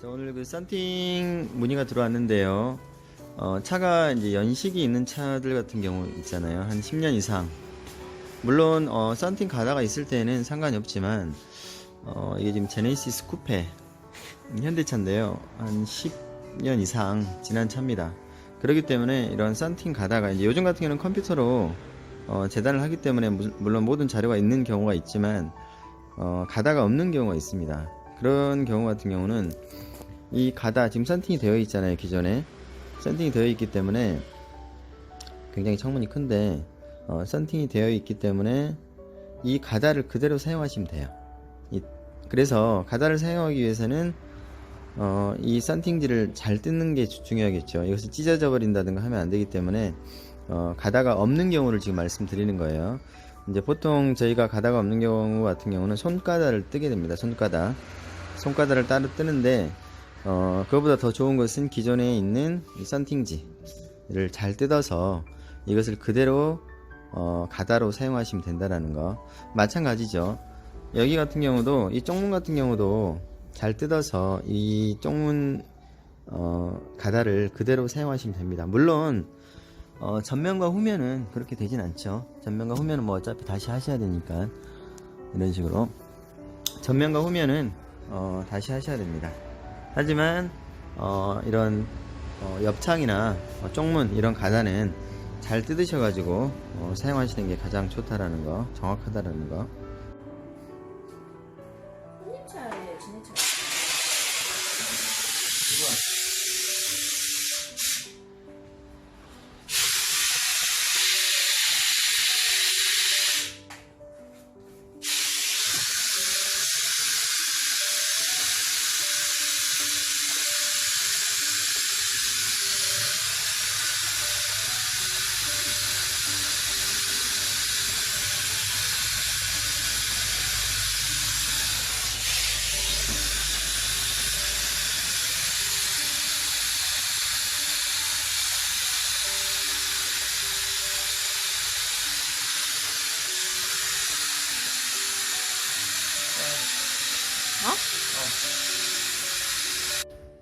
자, 오늘 그 썬팅 문의가 들어왔는데요. 어, 차가 이제 연식이 있는 차들 같은 경우 있잖아요. 한 10년 이상. 물론 어, 썬팅 가다가 있을 때는 상관이 없지만 어, 이게 지금 제네시스 쿠페 현대차인데요. 한 10년 이상 지난 차입니다. 그렇기 때문에 이런 썬팅 가다가 이제 요즘 같은 경우는 컴퓨터로 어, 재단을 하기 때문에 무- 물론 모든 자료가 있는 경우가 있지만 어, 가다가 없는 경우가 있습니다. 그런 경우 같은 경우는 이 가다 지금 썬팅이 되어 있잖아요 기존에 썬팅이 되어 있기 때문에 굉장히 창문이 큰데 어, 썬팅이 되어 있기 때문에 이 가다를 그대로 사용하시면 돼요. 이- 그래서 가다를 사용하기 위해서는 어, 이 썬팅지를 잘 뜯는 게 주- 중요하겠죠. 이것이 찢어져 버린다든가 하면 안 되기 때문에 어, 가다가 없는 경우를 지금 말씀드리는 거예요. 이제 보통 저희가 가다가 없는 경우 같은 경우는 손가다를 뜨게 됩니다. 손가다. 손가다를 따로 뜨는데 어, 그거보다 더 좋은 것은 기존에 있는 이 썬팅지를 잘 뜯어서 이것을 그대로 어, 가다로 사용하시면 된다라는 거. 마찬가지죠. 여기 같은 경우도 이 쪽문 같은 경우도 잘 뜯어서 이 쪽문 어, 가다를 그대로 사용하시면 됩니다. 물론 어, 전면과 후면은 그렇게 되진 않죠. 전면과 후면은 뭐 어차피 다시 하셔야 되니까 이런 식으로 전면과 후면은 어, 다시 하셔야 됩니다. 하지만 어, 이런 어, 옆창이나 어, 쪽문 이런 가다는 잘 뜯으셔가지고 어, 사용하시는 게 가장 좋다라는 거, 정확하다라는 거. 혼입차에 진해 차.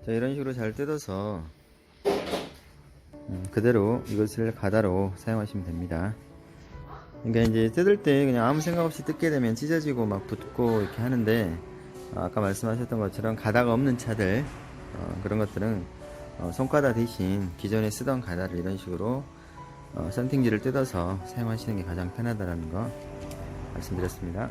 자, 이런 식으로 잘 뜯어서 음, 그대로 이것을 가다로 사용하시면 됩니다. 그러니까 이제 뜯을 때 그냥 아무 생각 없이 뜯게 되면 찢어지고 막 붙고 이렇게 하는데 어, 아까 말씀하셨던 것처럼 가다가 없는 차들 어, 그런 것들은 어, 손가다 대신 기존에 쓰던 가다를 이런 식으로 어, 썬팅지를 뜯어서 사용하시는 게 가장 편하다라는 거 말씀드렸습니다.